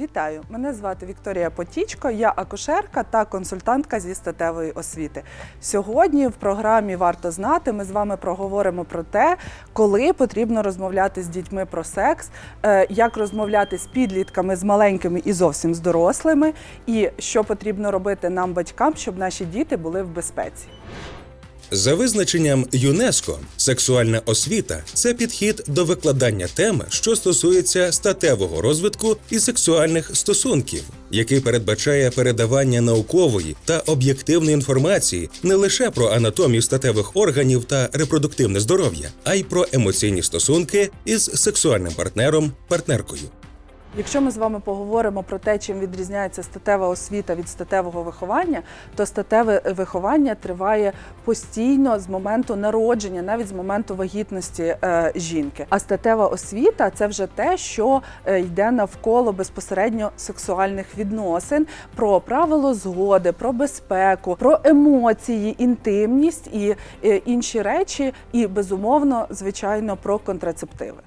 Вітаю! Мене звати Вікторія Потічко. Я акушерка та консультантка зі статевої освіти. Сьогодні в програмі Варто знати ми з вами проговоримо про те, коли потрібно розмовляти з дітьми про секс, е, як розмовляти з підлітками, з маленькими і зовсім з дорослими, і що потрібно робити нам, батькам, щоб наші діти були в безпеці. За визначенням ЮНЕСКО, сексуальна освіта це підхід до викладання теми, що стосується статевого розвитку і сексуальних стосунків, який передбачає передавання наукової та об'єктивної інформації не лише про анатомію статевих органів та репродуктивне здоров'я, а й про емоційні стосунки із сексуальним партнером партнеркою. Якщо ми з вами поговоримо про те, чим відрізняється статева освіта від статевого виховання, то статеве виховання триває постійно з моменту народження, навіть з моменту вагітності е, жінки. А статева освіта це вже те, що е, йде навколо безпосередньо сексуальних відносин, про правило згоди, про безпеку, про емоції, інтимність і е, інші речі, і безумовно, звичайно, про контрацептиви.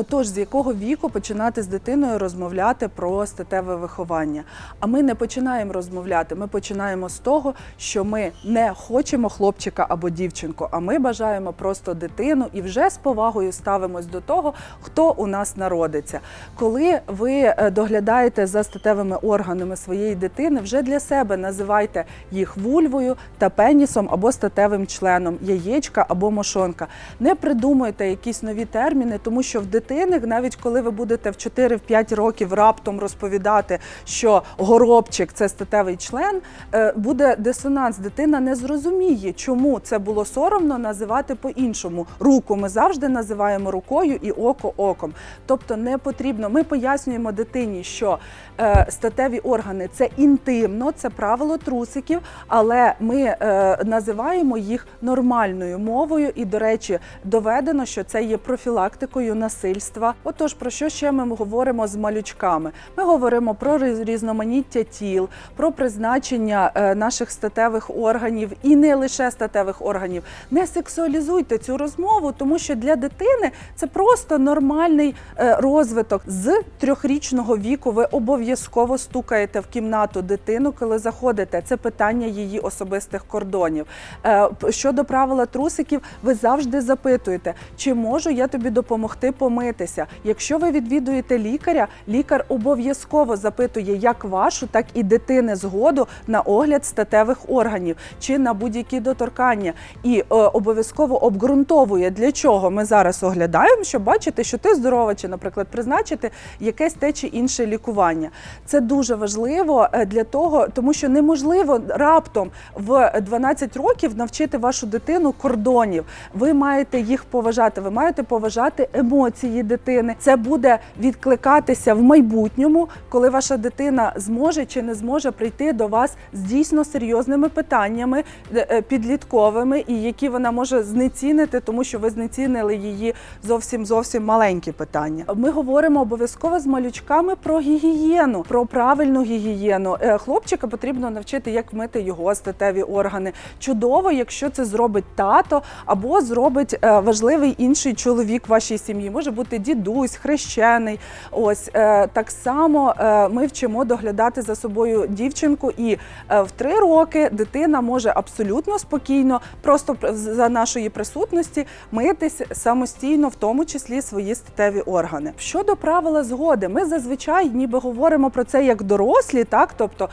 Отож, з якого віку починати з дитиною розмовляти про статеве виховання? А ми не починаємо розмовляти. Ми починаємо з того, що ми не хочемо хлопчика або дівчинку, а ми бажаємо просто дитину і вже з повагою ставимось до того, хто у нас народиться. Коли ви е, доглядаєте за статевими органами своєї дитини, вже для себе називайте їх вульвою та пенісом або статевим членом, яєчка або мошонка. Не придумуйте якісь нові терміни, тому що в дитини, навіть коли ви будете в 4-5 років раптом розповідати, що горобчик це статевий член, е, буде дисонанс. Дитина не зрозуміє, чому це було соромно називати по-іншому. Руку ми завжди називаємо рукою і око оком. Тобто не потрібно. Ми пояснюємо дитині, що е, статеві органи це інтимно, це правило трусиків, але ми е, називаємо їх нормальною мовою. І, до речі, доведено, що це є профілактикою насильства. Отож, про що ще ми говоримо з малючками? Ми говоримо про різноманіття тіл, про призначення е, наших статевих органів і не лише статевих органів. Не сексуалізуйте цю розмову, тому що для дитини це просто нормальний е, розвиток. З трьохрічного віку ви обов'язково стукаєте в кімнату дитину, коли заходите. Це питання її особистих кордонів. Е, Щодо правила трусиків, ви завжди запитуєте, чи можу я тобі допомогти помитися. Якщо ви відвідуєте лікаря, лікар обов'язково запитує як вашу, так і дитини згоду на огляд статевих органів чи на будь-які доторкання, і е, обов'язково обґрунтовує, для чого ми зараз оглядаємо, щоб бачити, що ти здорова, чи, наприклад, призначити якесь те чи інше лікування. Це дуже важливо е, для того, тому що неможливо раптом в 12 років навчити вашу дитину кордонів. Ви маєте їх поважати, ви маєте поважати емоції дитини. Це буде відкликатися в майбутньому, коли ваша дитина зможе чи не зможе прийти до вас з дійсно серйозними питаннями е, е, підлітковими, і які вона може знецінити, тому що ви знецінили її зовсім зовсім маленькі питання. Ми говоримо обов'язково з малючками про гігієну, про правильну гігієну. Е, Хлопчика потрібно навчити, як мити його статеві органи. Чудово, якщо це зробить тато або зробить важливий інший чоловік вашій сім'ї. Може бути дідусь, хрещений. Ось е, так само е, ми вчимо доглядати за собою дівчинку, і е, в три роки дитина може абсолютно спокійно, просто пр- за нашої присутності, митись самостійно, в тому числі свої статеві органи. Щодо правила згоди, ми зазвичай ніби говоримо про це як дорослі, так тобто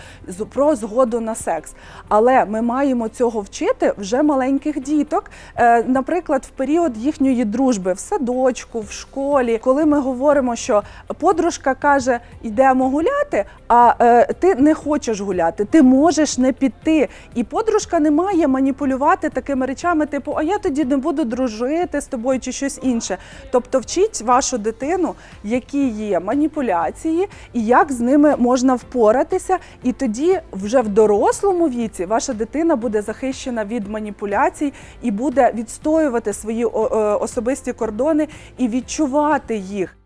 про згоду на секс. Але ми маємо цього вчити вже маленьких діток, наприклад, в період їхньої дружби в садочку, в школі, коли ми говоримо, що подружка каже, йдемо гуляти, а е, ти не хочеш гуляти, ти можеш не піти. І подружка не має маніпулювати такими речами, типу, а я тоді не буду дружити з тобою чи щось інше. Тобто вчіть вашу дитину, які є маніпуляції і як з ними можна впоратися. І тоді, вже в дорослому віці, ваша дитина буде захищена від маніпуляцій і буде відстоювати свої о- особисті кордони і відчувати їх.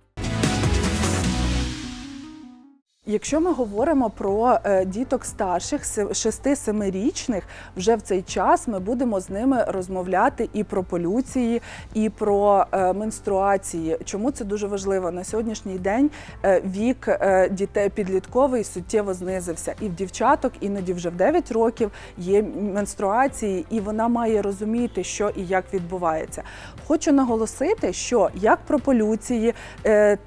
Якщо ми говоримо про е, діток старших, 6-7-річних, вже в цей час ми будемо з ними розмовляти і про полюції, і про е, менструації. Чому це дуже важливо? На сьогоднішній день е, вік дітей підлітковий суттєво знизився. І в дівчаток іноді вже в 9 років є менструації, і вона має розуміти, що і як відбувається. Хочу наголосити, що як про полюції,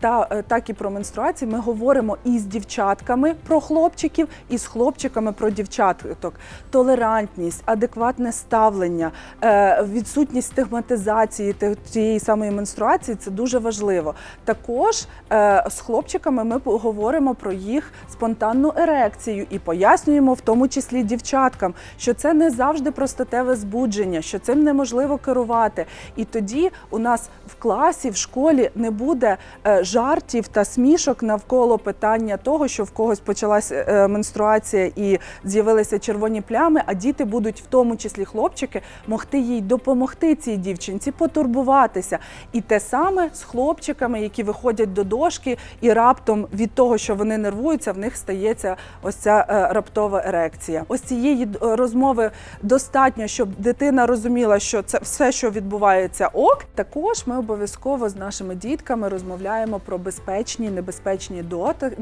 та, так і про менструації ми говоримо і з дівчатками про хлопчиків, і з хлопчиками про дівчаток. Толерантність, адекватне ставлення, е, відсутність стигматизації тієї самої менструації це дуже важливо. Також е, з хлопчиками ми говоримо про їх спонтанну ерекцію і пояснюємо, в тому числі дівчаткам, що це не завжди про статеве збудження, що цим неможливо керувати. І тоді у нас в класі, в школі не буде е, жартів та смішок навколо питання того, що в когось почалася е, менструація і з'явилися червоні плями, а діти будуть, в тому числі хлопчики, могти їй допомогти цій дівчинці, потурбуватися. І те саме з хлопчиками, які виходять до дошки, і раптом від того, що вони нервуються, в них стається ось ця е, раптова ерекція. Ось цієї е, розмови достатньо, щоб дитина розуміла, що це все, що відбувається, ок. Також ми обов'язково з нашими дітками розмовляємо про безпечні, небезпечні доти-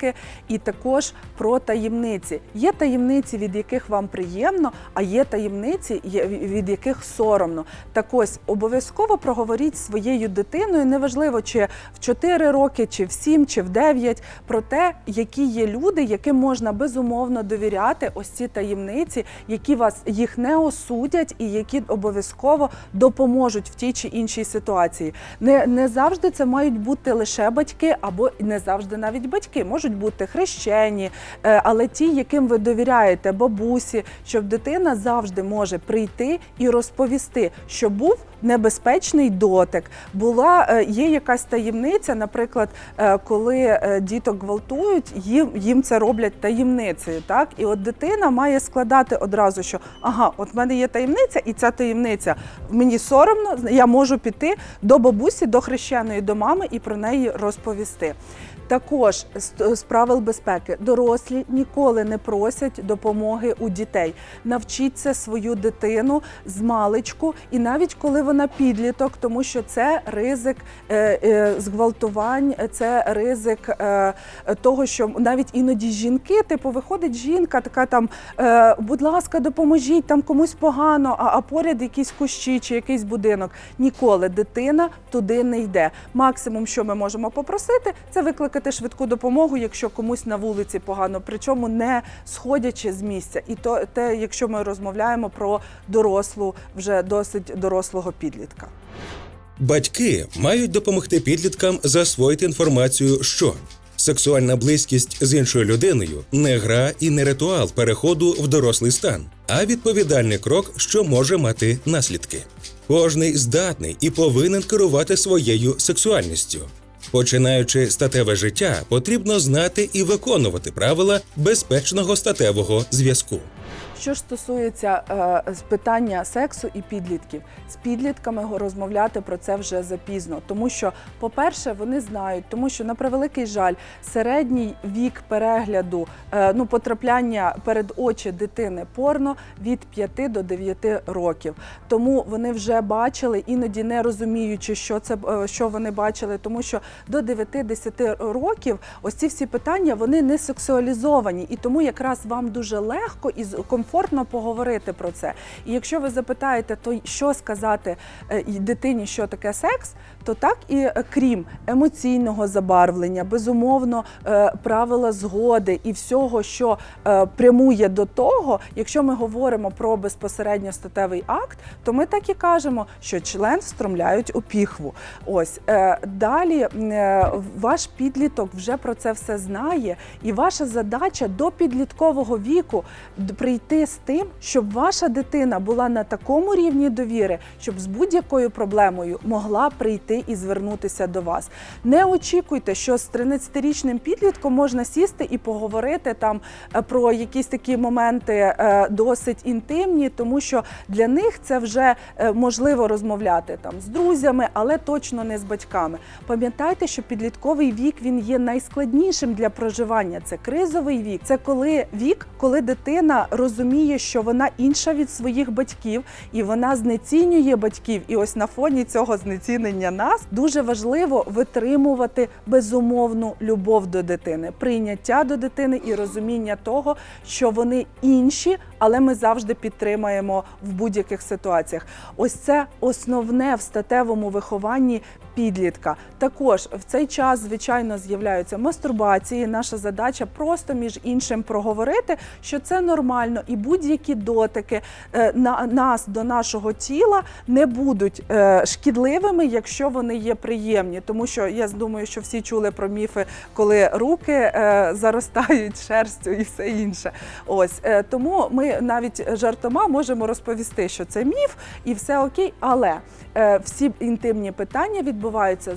дотики, і також про таємниці. Є таємниці, від яких вам приємно, а є таємниці, від яких соромно. Так ось обов'язково проговоріть зі своєю дитиною, неважливо, чи в 4 роки, чи в 7, чи в 9, про те, які є люди, яким можна безумовно довіряти ось ці таємниці, які вас їх не осудять і які обов'язково допоможуть в тій чи іншій ситуації. Не, не завжди це мають бути лише батьки, або не завжди навіть батьки можуть бути хрещені, е, але ті, яким ви довіряєте, бабусі, щоб дитина завжди може прийти і розповісти, що був небезпечний дотик. Була е, є якась таємниця, наприклад, е, коли діток гвалтують, їм, їм це роблять таємницею. Так, і от дитина має складати одразу, що ага, от в мене є таємниця, і ця таємниця мені соромно, я можу піти до бабусі, до хрещеної, до мами і про неї розповісти. Також з, правил безпеки дорослі ніколи не просять допомоги у дітей. Навчіться свою дитину з маличку, і навіть коли вона підліток, тому що це ризик е, е, зґвалтувань, це ризик е, того, що навіть іноді жінки, типу, виходить жінка, така там, будь ласка, допоможіть, там комусь погано, а, а поряд якісь кущі чи якийсь будинок. Ніколи дитина туди не йде. Максимум, що ми можемо попросити, це викликати швидку допомогу, якщо комусь на вулиці погано, причому не сходячи з місця. І то те, якщо ми розмовляємо про дорослу, вже досить дорослого підлітка. Батьки мають допомогти підліткам засвоїти інформацію, що сексуальна близькість з іншою людиною не гра і не ритуал переходу в дорослий стан, а відповідальний крок, що може мати наслідки. Кожний здатний і повинен керувати своєю сексуальністю. Починаючи статеве життя, потрібно знати і виконувати правила безпечного статевого зв'язку. Що ж стосується е, питання сексу і підлітків, з підлітками розмовляти про це вже запізно, тому що, по-перше, вони знають, тому що на превеликий жаль, середній вік перегляду, е, ну потрапляння перед очі дитини порно від 5 до 9 років. Тому вони вже бачили, іноді не розуміючи, що це е, що вони бачили, тому що до 9-10 років ось ці всі питання вони не сексуалізовані, і тому якраз вам дуже легко і з- комфортно поговорити про це. І якщо ви запитаєте, то що сказати е, дитині, що таке секс, то так і е, крім емоційного забарвлення, безумовно, е, правила згоди і всього, що прямує до того, якщо ми говоримо про безпосередньо статевий акт, то ми так і кажемо, що член встромляють у піхву. Ось далі ваш підліток вже про це все знає, і ваша задача до підліткового віку прийти допомагає з тим, щоб ваша дитина була на такому рівні довіри, щоб з будь-якою проблемою могла прийти і звернутися до вас. Не очікуйте, що з 13-річним підлітком можна сісти і поговорити там е, про якісь такі моменти е, досить інтимні, тому що для них це вже е, можливо розмовляти там з друзями, але точно не з батьками. Пам'ятайте, що підлітковий вік він є найскладнішим для проживання. Це кризовий вік. Це коли вік, коли дитина розуміє, що вона інша від своїх батьків, і вона знецінює батьків. І ось на фоні цього знецінення нас дуже важливо витримувати безумовну любов до дитини, прийняття до дитини і розуміння того, що вони інші, але ми завжди підтримаємо в будь-яких ситуаціях. Ось це основне в статевому вихованні підлітка. Також в цей час, звичайно, з'являються мастурбації. Наша задача просто між іншим проговорити, що це нормально, і будь-які дотики е, на нас до нашого тіла не будуть е, шкідливими, якщо вони є приємні. Тому що я думаю, що всі чули про міфи, коли руки е, заростають шерстю і все інше. Ось тому ми навіть жартома можемо розповісти, що це міф і все окей, але всі інтимні питання відбуваються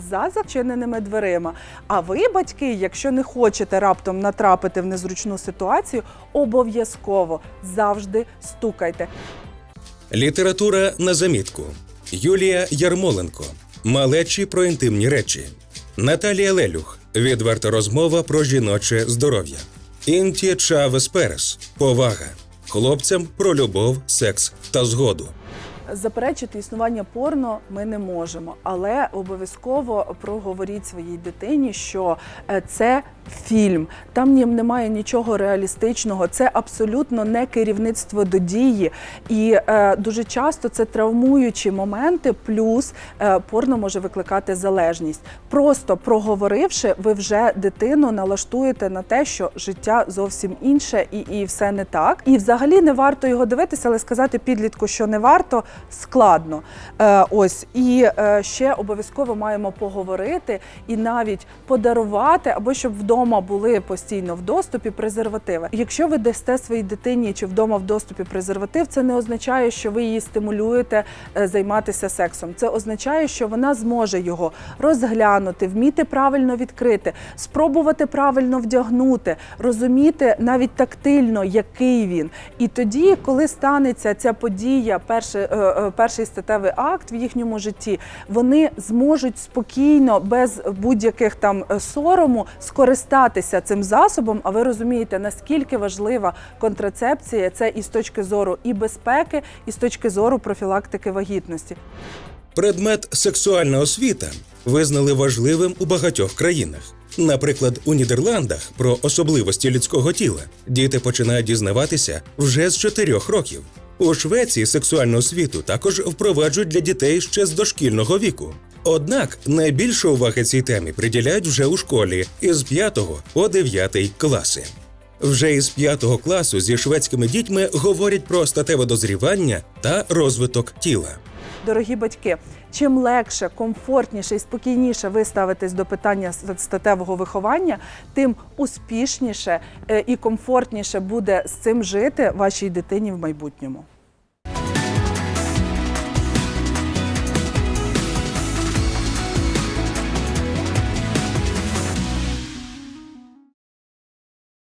за зачиненими дверима. А ви, батьки, якщо не хочете раптом натрапити в незручну ситуацію, обов'язково завжди стукайте. Література на замітку. Юлія Ярмоленко. Малечі про інтимні речі. Наталія Лелюх. Відверта розмова про жіноче здоров'я. Інті Чавес Перес. Повага. Хлопцям про любов, секс та згоду. Заперечити існування порно ми не можемо, але обов'язково проговоріть своїй дитині, що е, це фільм, там немає нічого реалістичного, це абсолютно не керівництво до дії. І е, дуже часто це травмуючі моменти, плюс е, порно може викликати залежність. Просто проговоривши, ви вже дитину налаштуєте на те, що життя зовсім інше і, і все не так. І взагалі не варто його дивитися, але сказати підлітку, що не варто, складно. Е, ось і е, ще обов'язково маємо поговорити і навіть подарувати, або щоб вдома були постійно в доступі презервативи. Якщо ви дасте своїй дитині чи вдома в доступі презерватив, це не означає, що ви її стимулюєте е, займатися сексом. Це означає, що вона зможе його розглянути, вміти правильно відкрити, спробувати правильно вдягнути, розуміти навіть тактильно, який він. І тоді, коли станеться ця подія, перший, е, е, перший статевий акт в їхньому житті, вони зможуть спокійно, без будь-яких там е, сорому, скористатися цим засобом. А ви розумієте, наскільки важлива контрацепція це і з точки зору і безпеки, і з точки зору профілактики вагітності. Предмет сексуальна освіта визнали важливим у багатьох країнах. Наприклад, у Нідерландах про особливості людського тіла діти починають дізнаватися вже з 4 років. У Швеції сексуальну освіту також впроваджують для дітей ще з дошкільного віку. Однак найбільше уваги цій темі приділяють вже у школі із 5 по 9 класи. Вже із 5 класу зі шведськими дітьми говорять про статеве дозрівання та розвиток тіла. Дорогі батьки, чим легше, комфортніше і спокійніше ви ставитесь до питання статевого виховання, тим успішніше е, і комфортніше буде з цим жити вашій дитині в майбутньому.